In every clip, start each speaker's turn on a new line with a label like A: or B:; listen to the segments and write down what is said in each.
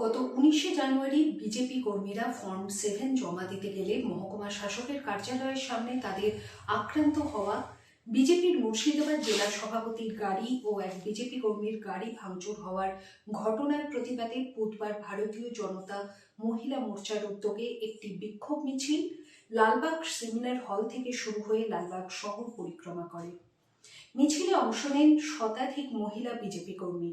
A: গত উনিশে জানুয়ারি বিজেপি কর্মীরা ফর্ম সেভেন জমা দিতে গেলে মহকুমা শাসকের কার্যালয়ের সামনে তাদের আক্রান্ত হওয়া বিজেপির মুর্শিদাবাদ জেলা সভাপতির গাড়ি ও এক বিজেপি কর্মীর গাড়ি ভাঙচুর হওয়ার ঘটনার প্রতিবাদে বুধবার ভারতীয় জনতা মহিলা মোর্চার উদ্যোগে একটি বিক্ষোভ মিছিল লালবাগ সেমিনার হল থেকে শুরু হয়ে লালবাগ শহর পরিক্রমা করে। মিছিলে অংশ নেন শতাধিক মহিলা বিজেপি কর্মী।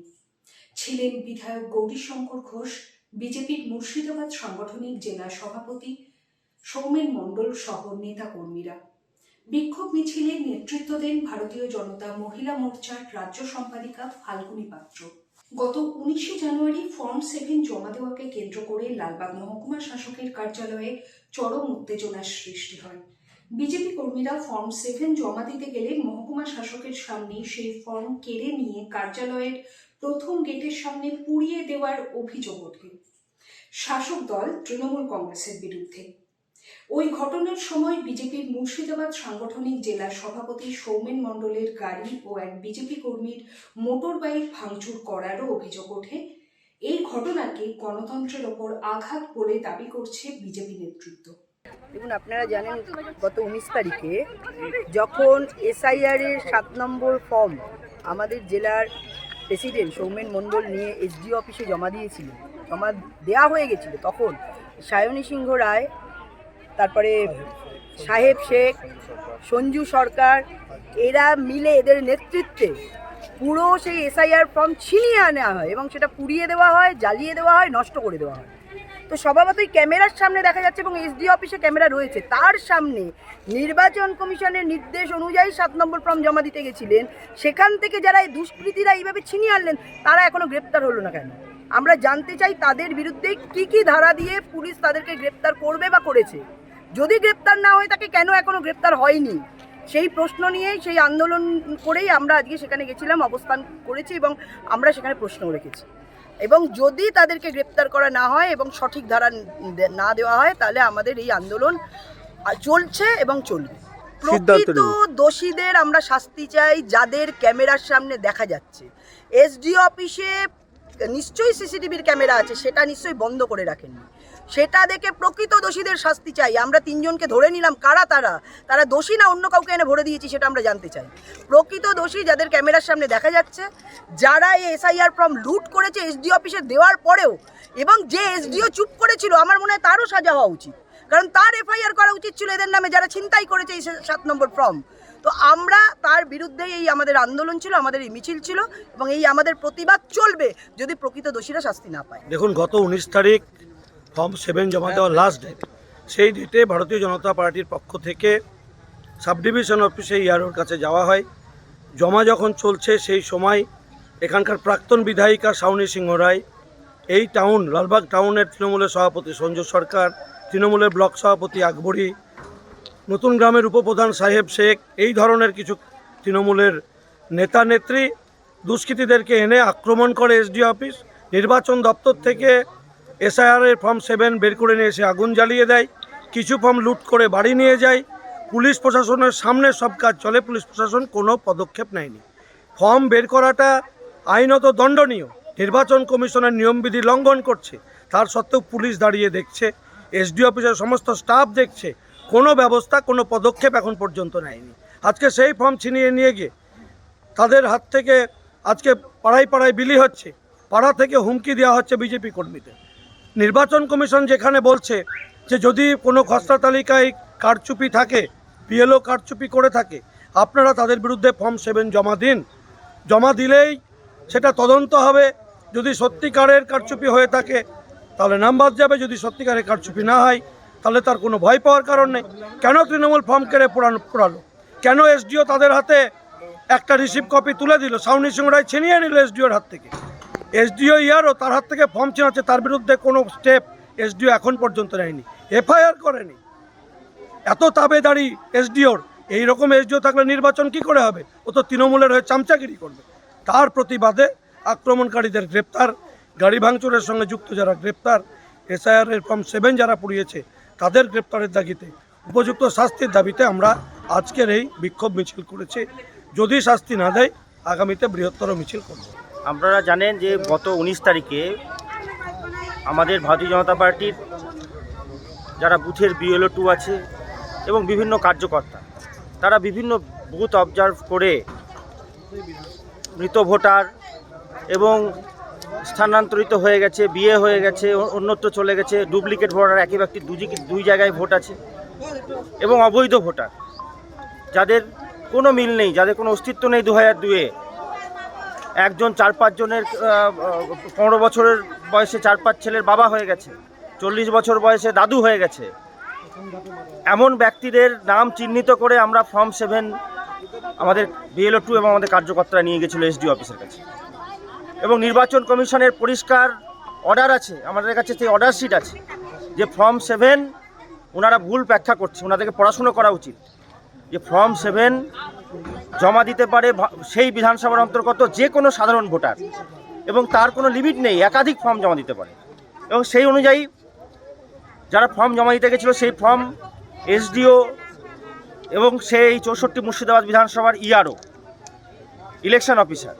A: ছিলেন বিধায়ক গৌরীশঙ্কর ঘোষ, বিজেপির মুর্শিদাবাদ সাংগঠনিক জেলা সভাপতি, সৌমেন মণ্ডল সহ নেতাকর্মীরা। বিক্ষোভ মিছিলে নেতৃত্ব দেন ভারতীয় জনতা মহিলা মোর্চার রাজ্য সম্পাদিকা ফাল্গুনী পাত্র। গত উনিশে জানুয়ারি ফর্ম সেভেন জমা দেওয়াকে কেন্দ্র করে লালবাগ মহকুমা শাসকের কার্যালয়ে চরম উত্তেজনার সৃষ্টি হয়। বিজেপি কর্মীরা ফর্ম সেভেন জমা দিতে গেলে মহকুমা শাসকের সামনে সেই ফর্ম কেড়ে নিয়ে কার্যালয়ের প্রথম গেটের সামনে পুড়িয়ে দেওয়ার অভিযোগ ওঠে। শাসক দল তৃণমূল কংগ্রেসের বিরুদ্ধে। ওই ঘটনার সময় বিজেপির মুর্শিদাবাদ সাংগঠনিক জেলা সভাপতি সৌমেন মণ্ডলের গাড়ি ও এক বিজেপি কর্মীর মোটর বাইক ভাঙচুর করারও অভিযোগ ওঠে। এই ঘটনাকে গণতন্ত্রের ওপর আঘাত বলে দাবি করছে বিজেপি নেতৃত্ব।
B: দেখুন, আপনারা জানেন গত উনিশ তারিখে যখন এসআইআর এর সাত নম্বর ফর্ম আমাদের জেলার প্রেসিডেন্ট সৌমেন মণ্ডল নিয়ে এসডি অফিসে জমা দিয়েছিল, জমা দেয়া হয়ে গেছিল, তখন সায়নী সিংহ রায়, তারপরে সাহেব শেখ, সঞ্জু সরকার, এরা মিলে এদের নেতৃত্বে পুরো সেই এসআইআর ফর্ম ছিনিয়ে আনা হয় এবং সেটা পুড়িয়ে দেওয়া হয়, জ্বালিয়ে দেওয়া হয়, নষ্ট করে দেওয়া হয়। তো স্বভাবতই ক্যামেরার সামনে দেখা যাচ্ছে এবং এসডি অফিসে ক্যামেরা রয়েছে। তার সামনে নির্বাচন কমিশনের নির্দেশ অনুযায়ী সাত নম্বর ফর্ম জমা দিতে গেছিলেন। সেখান থেকে যারা এই দুষ্কৃতীরা এইভাবে ছিনিয়ে আনলেন, তারা এখনও গ্রেপ্তার হলো না কেন? আমরা জানতে চাই তাদের বিরুদ্ধে কি কি ধারা দিয়ে পুলিশ তাদেরকে গ্রেপ্তার করবে বা করেছে? যদি গ্রেপ্তার না হয় তাকে কেন এখনও গ্রেপ্তার হয়নি? সেই প্রশ্ন নিয়েই, সেই আন্দোলন করেই আমরা আজকে সেখানে গেছিলাম, অবস্থান করেছি এবং আমরা সেখানে প্রশ্ন রেখেছি। এবং যদি তাদেরকে গ্রেপ্তার করা না হয় এবং সঠিক ধারা না দেওয়া হয় তাহলে আমাদের এই আন্দোলন চলছে এবং চলবে। প্রকৃত দোষীদের আমরা শাস্তি চাই যাদের ক্যামেরার সামনে দেখা যাচ্ছে। এসডিও অফিসে নিশ্চয়ই সিসিটিভির ক্যামেরা আছে সেটা নিশ্চয়ই বন্ধ করে রাখেননি। সেটা দেখে প্রকৃত দোষীদের শাস্তি চাই। আমরা তিনজনকে ধরে নিলাম, কারা তারা? তারা দোষী না অন্য কাউকে এনে ভরে দিয়েছি সেটা আমরা জানতে চাই। প্রকৃত দোষী যাদের ক্যামেরার সামনে দেখা যাচ্ছে, যারা এই এসআইআর ফর্ম লুট করেছে এসডি অফিসে দেওয়ার পরেও এবং যে এসডিও চুপ করেছিল, আমার মনে হয় তারও সাজা হওয়া উচিত। কারণ তার এফআইআর করা উচিত ছিল এদের নামে, যারা ছিনতাই করেছে এই সাত নম্বর ফর্ম। তো আমরা তার বিরুদ্ধেই এই আমাদের আন্দোলন ছিল, আমাদের এই মিছিল ছিল এবং এই আমাদের প্রতিবাদ চলবে যদি প্রকৃত দোষীরা শাস্তি না পায়।
C: দেখুন, গত উনিশ তারিখ ফর্ম সেভেন জমা দেওয়ার লাস্ট ডেট সেই ডেটে ভারতীয় জনতা পার্টির পক্ষ থেকে সাব ডিভিশন অফিসে ইয়ারোর কাছে যাওয়া হয়। জমা যখন চলছে, সেই সময় এখানকার প্রাক্তন বিধায়িকা শাওনী সিংহ রায়, এই টাউন লালবাগ টাউনের তৃণমূলের সভাপতি সঞ্জু সরকার, তৃণমূলের ব্লক সভাপতি আকবরী, নতুন গ্রামের উপপ্রধান সাহেব শেখ, এই ধরনের কিছু তৃণমূলের নেতা নেত্রী, দুষ্কৃতীদেরকে এনে আক্রমণ করে এসডি অফিস নির্বাচন দপ্তর থেকে এসআইআরের ফর্ম সেভেন বের করে নিয়ে এসে আগুন জ্বালিয়ে দেয়, কিছু ফর্ম লুট করে বাড়ি নিয়ে যায়, পুলিশ প্রশাসনের সামনে সব কাজ চলে, পুলিশ প্রশাসন কোনো পদক্ষেপ নেয়নি। ফর্ম বের করাটা আইনত দণ্ডনীয়, নির্বাচন কমিশনের নিয়মবিধি লঙ্ঘন করছে, তার সত্ত্বেও পুলিশ দাঁড়িয়ে দেখছে এসডি অফিসের সমস্ত স্টাফ দেখছে, কোনো ব্যবস্থা, কোনো পদক্ষেপ এখন পর্যন্ত নেয়নি। আজকে সেই ফর্ম ছিনিয়ে নিয়ে গিয়ে তাদের হাত থেকে আজকে পাড়ায় পাড়ায় বিলি হচ্ছে, পাড়া থেকে হুমকি দেওয়া হচ্ছে বিজেপি কর্মীদের। নির্বাচন কমিশন যেখানে বলছে যে যদি কোনো খসড়া তালিকায় কারচুপি থাকে পিএলও কারচুপি করে থাকে, আপনারা তাদের বিরুদ্ধে ফর্ম সেভেন জমা দিন। জমা দিলেই সেটা তদন্ত হবে। যদি সত্যিকারের কারচুপি হয়ে থাকে, তাহলে নাম বাদ যাবে। যদি সত্যিকারের কারচুপি না হয়, তাহলে তার কোনো ভয় পাওয়ার কারণ নেই। কেন তৃণমূল ফর্ম কেড়ে পোড়ানো, পোড়ালো? কেন এসডিও তাদের হাতে একটা রিসিভ কপি তুলে দিল? সাউনি সিং রায় ছিনিয়ে নিল এসডিওর হাত থেকে। এসডিও ইয়ারও তার হাত থেকে ফর্ম ছিনাচ্ছে, তার বিরুদ্ধে কোনো স্টেপ এসডিও এখন পর্যন্ত নেয়নি। এফআইআর করেনি। এত তাবেদারি এসডিওর, এই রকম এসডিও থাকলে নির্বাচন কি করে হবে? ও তো তৃণমূলের হয়ে চামচাগিরি করবে। তার প্রতিবাদে আক্রমণকারীদের গ্রেপ্তার, গাড়ি ভাঙচুরের সঙ্গে যুক্ত যারা গ্রেপ্তার, এসআইআর এর ফর্ম সেভেন যারা পুড়িয়েছে, তাদের গ্রেপ্তারের দাবিতে উপযুক্ত শাস্তির দাবিতে আমরা আজকের এই বিক্ষোভ মিছিল করেছি। যদি শাস্তি না দেয়, আগামীতে বৃহত্তর মিছিল করব।
D: আপনারা জানেন যে গত উনিশ তারিখে আমাদের ভারতীয় জনতা পার্টির যারা বুথের বিএলও টু আছে এবং বিভিন্ন কার্যকর্তা, তারা বিভিন্ন বুথ অবজার্ভ করে মৃত ভোটার এবং স্থানান্তরিত হয়ে গেছে, বিয়ে হয়ে গেছে অন্যত্র চলে গেছে ডুপ্লিকেট ভোটার একই ব্যক্তি দুই দুই জায়গায় ভোট আছে এবং অবৈধ ভোটার, যাদের কোনো মিল নেই, যাদের কোনো অস্তিত্ব নেই দু হাজার দুয়ে একজন চার পাঁচজনের পনেরো বছরের বয়সে চার পাঁচ ছেলের বাবা হয়ে গেছে, চল্লিশ বছর বয়সে দাদু হয়ে গেছে। এমন ব্যক্তিদের নাম চিহ্নিত করে আমরা ফর্ম সেভেন আমাদের বিএলও টু এবং আমাদের কার্যকর্তারা নিয়ে গেছিল এসডি অফিসের কাছে। এবং নির্বাচন কমিশনের পরিষ্কার অর্ডার আছে, আমাদের কাছে সেই অর্ডার শিট আছে, যে ফর্ম সেভেন ওনারা ভুল ব্যাখ্যা করছে, ওনাদেরকে পড়াশুনো করা উচিত। যে ফর্ম সেভেন জমা দিতে পারে সেই বিধানসভার অন্তর্গত যে কোনো সাধারণ ভোটার। এবং তার কোনো লিমিট নেই, একাধিক ফর্ম জমা দিতে পারে। এবং সেই অনুযায়ী যারা ফর্ম জমা দিতে গেছিল, সেই ফর্ম এসডিও এবং সেই চৌষট্টি মুর্শিদাবাদ বিধানসভার ইআরও ইলেকশন অফিসার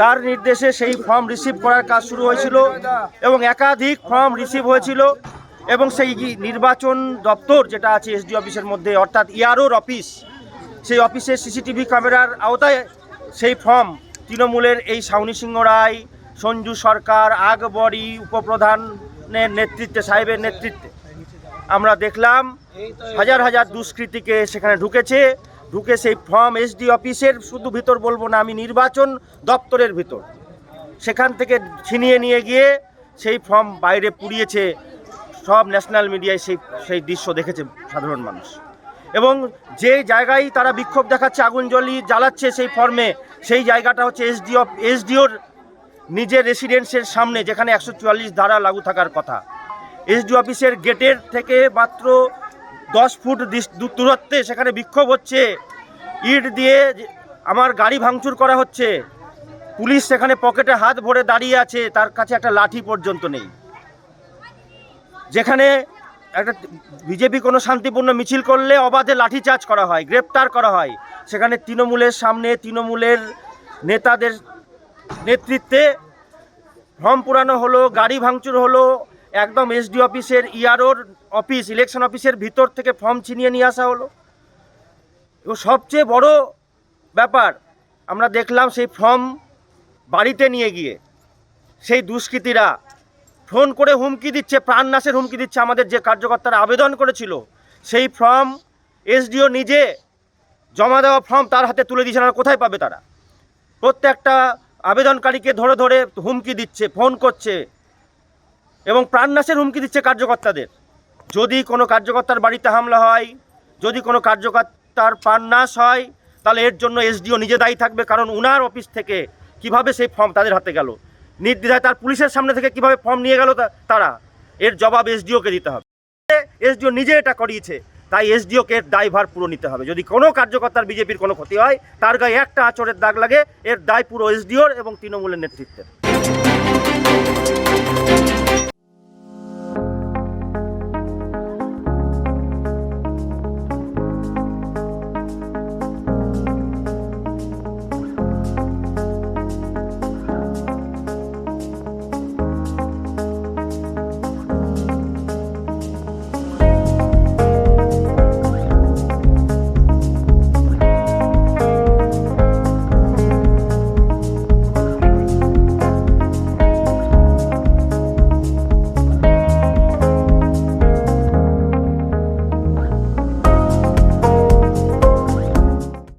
D: তার নির্দেশে সেই ফর্ম রিসিভ করার কাজ শুরু হয়েছিল এবং একাধিক ফর্ম রিসিভ হয়েছিল এবং সেই নির্বাচন দপ্তর যেটা আছে এসডি অফিসের মধ্যে, অর্থাৎ ইয়ারোর অফিস সেই অফিসের সিসিটিভি ক্যামেরার আওতায় সেই ফর্ম তৃণমূলের এই সাউনি সিংহ রায়, সঞ্জু সরকার আগবরি উপপ্রধানের নেতৃত্বে, সাহেবের নেতৃত্বে আমরা দেখলাম হাজার হাজার দুষ্কৃতীকে সেখানে ঢুকেছে। ঢুকে সেই ফর্ম এসডি অফিসের, শুধু ভিতর বলব না, আমি নির্বাচন দপ্তরের ভিতর। সেখান থেকে ছিনিয়ে নিয়ে গিয়ে সেই ফর্ম বাইরে পুড়িয়েছে। সব ন্যাশনাল মিডিয়ায় সেই সেই দৃশ্য দেখেছে সাধারণ মানুষ। এবং যে জায়গায় তারা বিক্ষোভ দেখাচ্ছে, আগুন জ্বলি জ্বালাচ্ছে সেই ফর্মে সেই জায়গাটা হচ্ছে এসডিও এসডিওর নিজের রেসিডেন্সের সামনে, যেখানে একশো চুয়াল্লিশ ধারা লাগু থাকার কথা। এসডি অফিসের গেটের থেকে মাত্র দশ ফুট দূরত্বে সেখানে বিক্ষোভ হচ্ছে। ইট দিয়ে আমার গাড়ি ভাঙচুর করা হচ্ছে। পুলিশ সেখানে পকেটে হাত ভরে দাঁড়িয়ে আছে, তার কাছে একটা লাঠি পর্যন্ত নেই। যেখানে একটা বিজেপি কোনো শান্তিপূর্ণ মিছিল করলে অবাধে লাঠিচার্জ করা হয়, গ্রেপ্তার করা হয়। সেখানে তৃণমূলের সামনে তৃণমূলের নেতাদের নেতৃত্বে ফর্ম পুরানো হলো, গাড়ি ভাঙচুর হলো, একদম এসডি অফিসের ইআরওর অফিস ইলেকশন অফিসের ভিতর থেকে ফর্ম ছিনিয়ে নিয়ে আসা হলো। এবং সবচেয়ে বড় ব্যাপার, আমরা দেখলাম সেই ফর্ম বাড়িতে নিয়ে গিয়ে, সেই দুষ্কৃতীরা ফোন করে হুমকি দিচ্ছে, প্রাণনাশের হুমকি দিচ্ছে আমাদের যে কার্যকর্তারা আবেদন করেছিল, সেই ফর্ম এসডিও নিজে জমা দেওয়া ফর্ম তার হাতে তুলে দিয়েছে না কোথায় পাবে তারা? প্রত্যেকটা আবেদনকারীকে ধরে ধরে হুমকি দিচ্ছে, ফোন করছে এবং প্রাণনাশের হুমকি দিচ্ছে কার্যকর্তাদের। যদি কোনো কার্যকর্তার বাড়িতে হামলা হয়, যদি কোনো কার্যকর্তার প্রাণনাশ হয়, তাহলে এর জন্য এসডিও নিজে দায়ী থাকবে, কারণ উনার অফিস থেকে কীভাবে সেই ফর্ম তাদের হাতে গেল? নির্দ্বিধায় তার পুলিশের সামনে থেকে কীভাবে ফর্ম নিয়ে গেল তারা? এর জবাব এসডিওকে দিতে হবে। এসডিও নিজে এটা করিয়েছে, তাই এসডিওকে এর দায়ভার পুরো নিতে হবে। যদি কোনো কার্যকর্তার বিজেপির কোনো ক্ষতি হয়, তার গায়ে একটা আচরের দাগ লাগে, এর দায় পুরো এসডিওর এবং তৃণমূলের নেতৃত্বের।